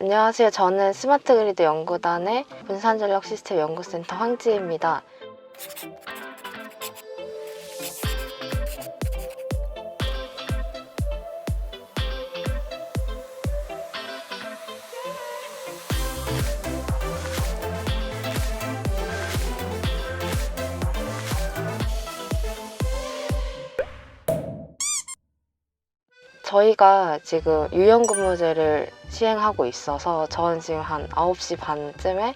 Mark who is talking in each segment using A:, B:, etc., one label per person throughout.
A: 안녕하세요. 저는 스마트 그리드 연구단의 분산전력 시스템 연구센터 황지혜입니다. 저희가 지금 유연근무제를 시행하고 있어서 저는 지금 한 9시 반쯤에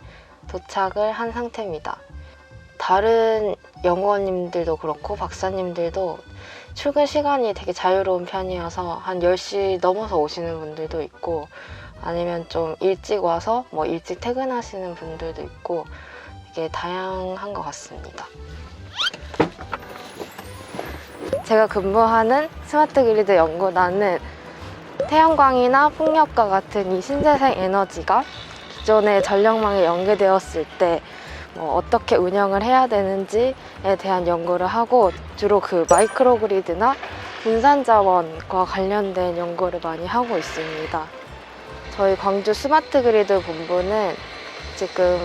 A: 도착을 한 상태입니다. 다른 연구원님들도 그렇고 박사님들도 출근 시간이 되게 자유로운 편이어서 한 10시 넘어서 오시는 분들도 있고 아니면 좀 일찍 와서 뭐 일찍 퇴근하시는 분들도 있고 이게 다양한 것 같습니다. 제가 근무하는 스마트 그리드 연구단은 태양광이나 풍력과 같은 이 신재생 에너지가 기존의 전력망에 연계되었을 때 뭐 어떻게 운영을 해야 되는지에 대한 연구를 하고 주로 그 마이크로 그리드나 분산 자원과 관련된 연구를 많이 하고 있습니다. 저희 광주 스마트 그리드 본부는 지금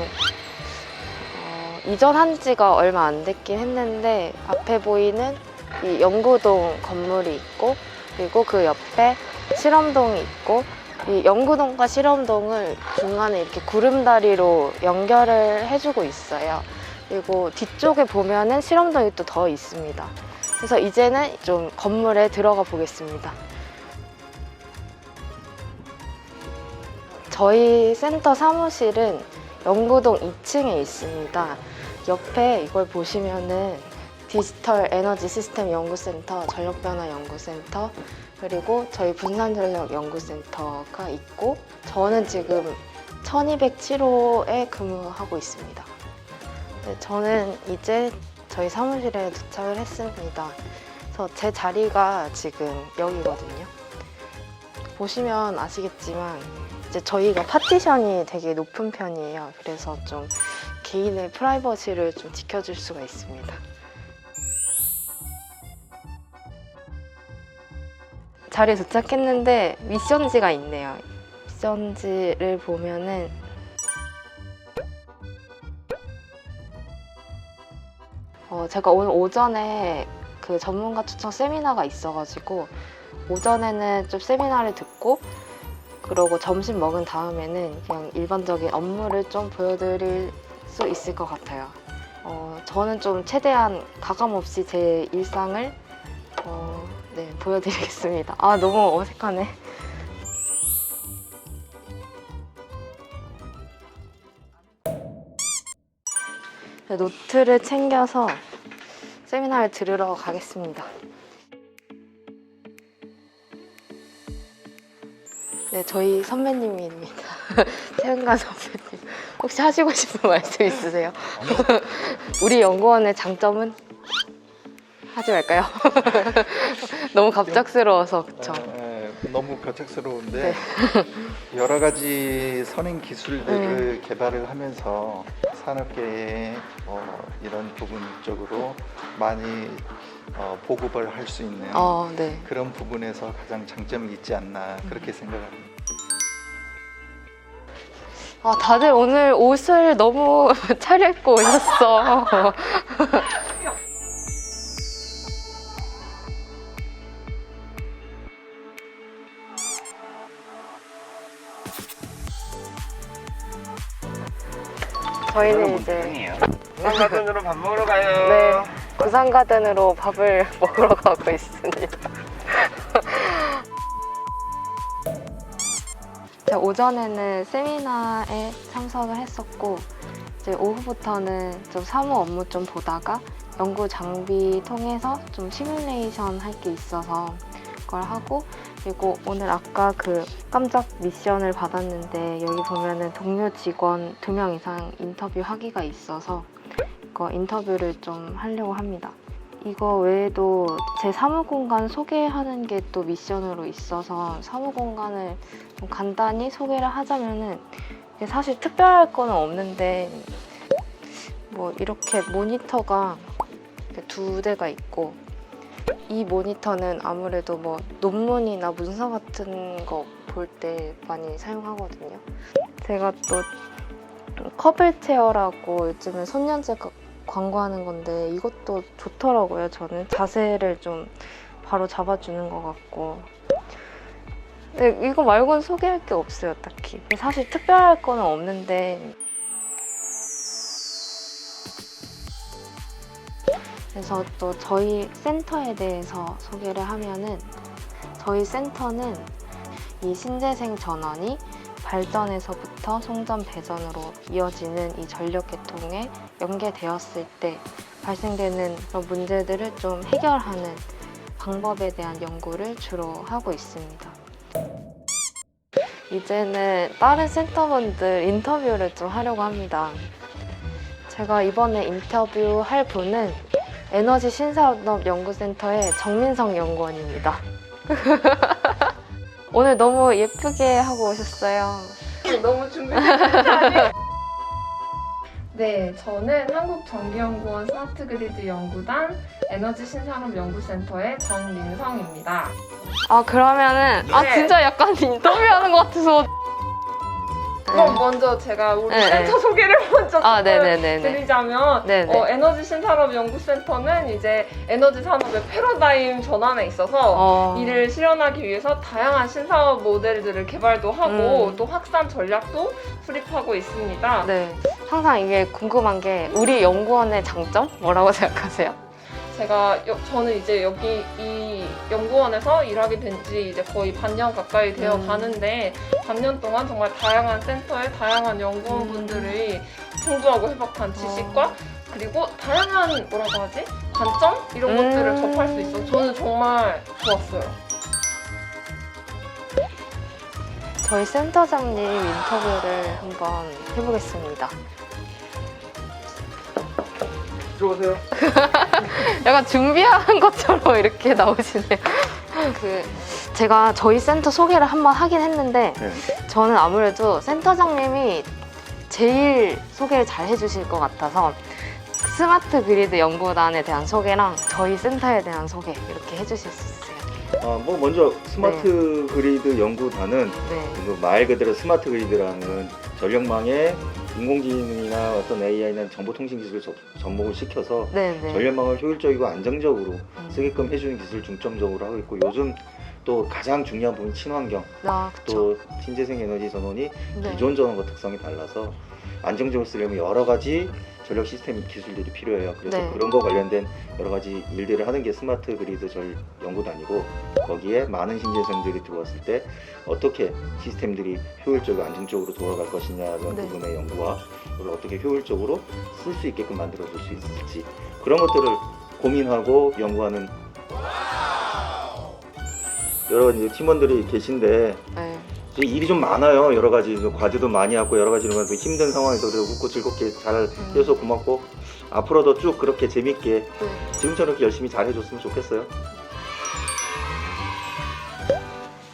A: 어, 이전한 지가 얼마 안 됐긴 했는데 앞에 보이는 이 연구동 건물이 있고 그리고 그 옆에 실험동이 있고 이 연구동과 실험동을 중간에 이렇게 구름다리로 연결을 해주고 있어요. 그리고 뒤쪽에 보면은 실험동이 또 더 있습니다. 그래서 이제는 좀 건물에 들어가 보겠습니다. 저희 센터 사무실은 연구동 2층에 있습니다. 옆에 이걸 보시면은 디지털 에너지 시스템 연구센터, 전력변화 연구센터, 그리고 저희 분산전력 연구센터가 있고 저는 지금 1207호에 근무하고 있습니다. 네, 저는 이제 저희 사무실에 도착을 했습니다. 그래서 제 자리가 지금 여기거든요. 보시면 아시겠지만 이제 저희가 파티션이 되게 높은 편이에요. 그래서 좀 개인의 프라이버시를 좀 지켜줄 수가 있습니다. 자리에 도착했는데 미션지가 있네요. 미션지를 보면은 어, 제가 오늘 오전에 그 전문가 추천 세미나가 있어가지고 오전에는 좀 세미나를 듣고 그러고 점심 먹은 다음에는 그냥 일반적인 업무를 좀 보여드릴 수 있을 것 같아요. 어, 저는 좀 최대한 가감 없이 제 일상을 어, 네, 보여드리겠습니다. 아, 너무 어색하네. 네, 노트를 챙겨서 세미나를 들으러 가겠습니다. 네, 저희 선배님입니다. 최은가 선배님. 혹시 하시고 싶은 말씀 있으세요? 우리 연구원의 장점은? 하지 말까요? 너무 갑작스러워서 그쵸?
B: 에, 너무 갑작스러운데
A: 네.
B: 여러 가지 선행 기술들을
A: 네.
B: 개발을 하면서 산업계에 어, 이런 부분 쪽으로 많이 어, 보급을 할 수 있는
A: 어, 네.
B: 그런 부분에서 가장 장점이 있지 않나 그렇게 생각합니다.
A: 아, 다들 오늘 옷을 너무 차려입고 오셨어. 저희는 이제
C: 부산가든으로 밥 먹으러 가요.
A: 네 부산 가든으로 밥을 먹으러 가고 있습니다. 제가 오전에는 세미나에 참석을 했었고 이제 오후부터는 좀 사무 업무 좀 보다가 연구 장비 통해서 좀 시뮬레이션 할 게 있어서 그걸 하고 그리고 오늘 아까 그 깜짝 미션을 받았는데 여기 보면은 동료 직원 두명 이상 인터뷰 하기가 있어서 이거 인터뷰를 좀 하려고 합니다. 이거 외에도 제 사무 공간 소개하는 게 또 미션으로 있어서 사무 공간을 좀 간단히 소개를 하자면은 사실 특별할 거는 없는데 뭐 이렇게 모니터가 두 대가 있고 이 모니터는 아무래도 뭐 논문이나 문서 같은 거 볼 때 많이 사용하거든요. 제가 또 커블 체어라고 요즘에 손년제가 광고하는 건데 이것도 좋더라고요. 저는 자세를 좀 바로 잡아주는 것 같고. 네, 이거 말고는 소개할 게 없어요, 딱히. 사실 특별할 거는 없는데. 그래서 또 저희 센터에 대해서 소개를 하면은 저희 센터는 이 신재생 전원이 발전에서부터 송전 배전으로 이어지는 이 전력 계통에 연계되었을 때 발생되는 문제들을 좀 해결하는 방법에 대한 연구를 주로 하고 있습니다. 이제는 다른 센터분들 인터뷰를 좀 하려고 합니다. 제가 이번에 인터뷰할 분은 에너지 신산업 연구센터의 정민성 연구원입니다. 오늘 너무 예쁘게 하고 오셨어요.
D: 너무 아니에요? 네, 저는 한국전기연구원 스마트그리드 연구단 에너지 신산업 연구센터의 정민성입니다.
A: 아 그러면은 아
D: 네.
A: 진짜 약간 인터뷰하는 것 같아서.
D: 그럼 먼저 제가 우리
A: 네,
D: 센터 소개를 먼저
A: 아
D: 조금
A: 네네네네.
D: 드리자면
A: 네네.
D: 어, 에너지 신산업 연구센터는 이제 에너지 산업의 패러다임 전환에 있어서
A: 어.
D: 이를 실현하기 위해서 다양한 신사업 모델들을 개발도 하고
A: 음.
D: 또 확산 전략도 수립하고 있습니다.
A: 네. 항상 이게 궁금한 게 우리 연구원의 장점 뭐라고 생각하세요?
D: 제가 여- 저는 이제 여기 이 연구원에서 일하게 된 지 이제 거의 반년 가까이 되어
A: 음.
D: 가는데 반년 동안 정말 다양한 센터의 다양한 연구원분들의 풍부하고 해박한 지식과
A: 어.
D: 그리고 다양한 뭐라고 하지 관점 이런
A: 음.
D: 것들을 접할 수 있어. 저는 정말 좋았어요.
A: 저희 센터장님 인터뷰를 한번 해보겠습니다.
C: 들어오세요.
A: 약간 준비한 것처럼 이렇게 나오시네요. 그 제가 저희 센터 소개를 한번 하긴 했는데
B: 네.
A: 저는 아무래도 센터장님이 제일 소개를 잘 해주실 것 같아서 스마트 그리드 연구단에 대한 소개랑 저희 센터에 대한 소개 이렇게 해주실 수 있어요.
E: 어, 뭐 먼저 스마트 그리드 연구단은
A: 네.
E: 그말 그대로 스마트 그리드라는 전력망에 인공지능이나 어떤 AI나 정보통신 기술을 접- 접목을 시켜서
A: 네네.
E: 전력망을 효율적이고 안정적으로
A: 음.
E: 쓰게끔 해주는 기술을 중점적으로 하고 있고 요즘 또 가장 중요한 부분 친환경
A: 아, 그쵸.
E: 또 신재생 에너지 전원이
A: 네.
E: 기존 전원과 특성이 달라서 안정적으로 쓰려면 여러 가지 전력 시스템 기술들이 필요해요. 그래서
A: 네.
E: 그런 거 관련된 여러 가지 일들을 하는 게 스마트 그리드 전 연구단이고 거기에 많은 신재생들이 들어왔을 때 어떻게 시스템들이 효율적이고 안정적으로 돌아갈 것이냐는
A: 네.
E: 부분의 연구와 그걸 어떻게 효율적으로 쓸 수 있게끔 만들어 줄 수 있을지 그런 것들을 고민하고 연구하는 여러 가지 팀원들이 계신데
A: 네.
E: 일이 좀 많아요. 여러 가지 그 과제도 많이 하고 여러 가지 이런 힘든 상황에서 그래도 웃고 즐겁게 잘 해서 고맙고 앞으로도 쭉 그렇게 재밌게
A: 네.
E: 지금처럼 이렇게 열심히 잘 해줬으면 좋겠어요.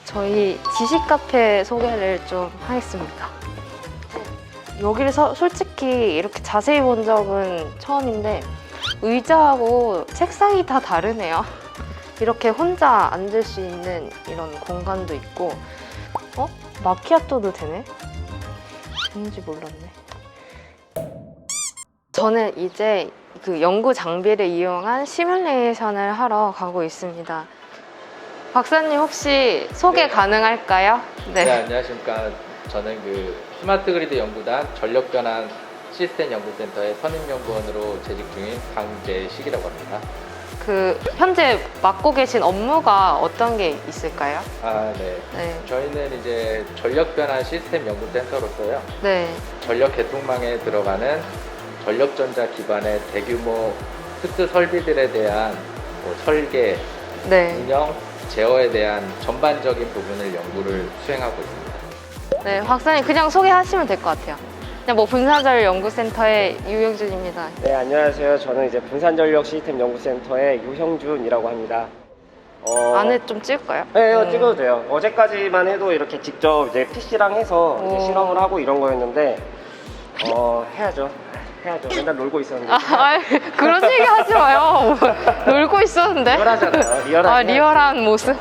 A: 저희 지식 카페 소개를 좀 하겠습니다. 여기를 서- 솔직히 이렇게 자세히 본 적은 처음인데 의자하고 책상이 다 다르네요. 이렇게 혼자 앉을 수 있는 이런 공간도 있고 어? 마키아토도 되네? 되는지 몰랐네. 저는 이제 그 연구 장비를 이용한 시뮬레이션을 하러 가고 있습니다. 박사님 혹시 소개
C: 네.
A: 가능할까요?
C: 네. 안녕하십니까. 저는 그 스마트 그리드 연구단 전력 변환 시스템 연구센터의 선임 연구원으로 재직 중인 강재식이라고 합니다.
A: 그 현재 맡고 계신 업무가 어떤 게 있을까요?
C: 아, 네.
A: 네.
C: 저희는 이제 전력 변환 시스템 연구센터로서요.
A: 네.
C: 전력 계통망에 들어가는 전력전자 기반의 대규모 특수 설비들에 대한 뭐 설계,
A: 네.
C: 운영, 제어에 대한 전반적인 부분을 연구를 수행하고 있습니다.
A: 네. 박사님 그냥 소개하시면 될 것 같아요. 그냥 뭐 분사절 연구센터의 유영준입니다.
F: 네, 안녕하세요. 저는 이제 분산전력 시스템 연구센터의 유형준이라고 합니다. 어,
A: 안에 좀 찍을까요?
F: 네,
A: 네.
F: 찍어도 돼요. 어제까지만 해도 이렇게 직접 이제 PC랑 해서 이제
A: 오.
F: 실험을 하고 이런 거였는데, 어, 해야죠. 해야죠. 맨날 놀고 있었는데.
A: 아, 아이, 그런 얘기 하지 마요. 놀고 있었는데.
F: 리얼하잖아요. 리얼하게.
A: 아. 리얼한 모습.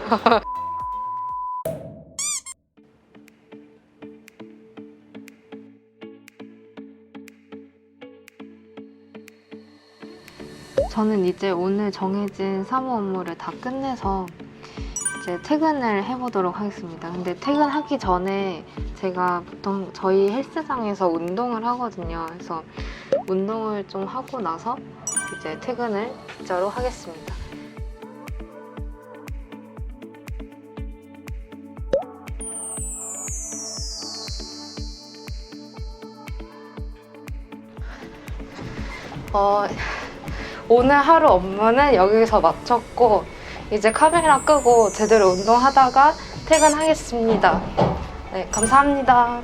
A: 저는 이제 오늘 정해진 사무 업무를 다 끝내서 이제 퇴근을 해보도록 하겠습니다. 근데 퇴근하기 전에 제가 보통 저희 헬스장에서 운동을 하거든요. 그래서 운동을 좀 하고 나서 이제 퇴근을 진짜로 하겠습니다. 어, 오늘 하루 업무는 여기서 마쳤고 이제 카메라 끄고 제대로 운동하다가 퇴근하겠습니다. 네, 감사합니다.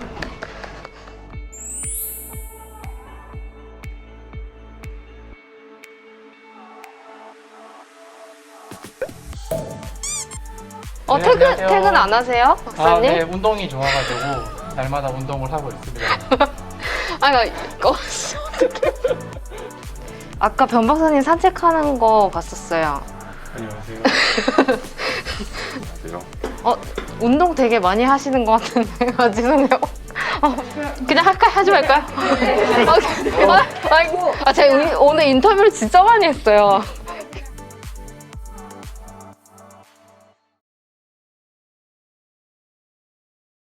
A: 어,
G: 네,
A: 퇴근,
G: 안녕하세요.
A: 퇴근 안 하세요?
G: 아,
A: 박사님?
G: 네, 운동이 좋아가지고 날마다 운동을 하고 있습니다.
A: 아니, 이거 어떡해. 아까 변 박사님 산책하는 거 봤었어요.
G: 안녕하세요.
A: 어, 운동 되게 많이 하시는 것 같은데. 아, 죄송해요. 어, 그냥 할까? 하지 말까요? 아, 아, 아, 아, 제가 이- 오늘 인터뷰를 진짜 많이 했어요.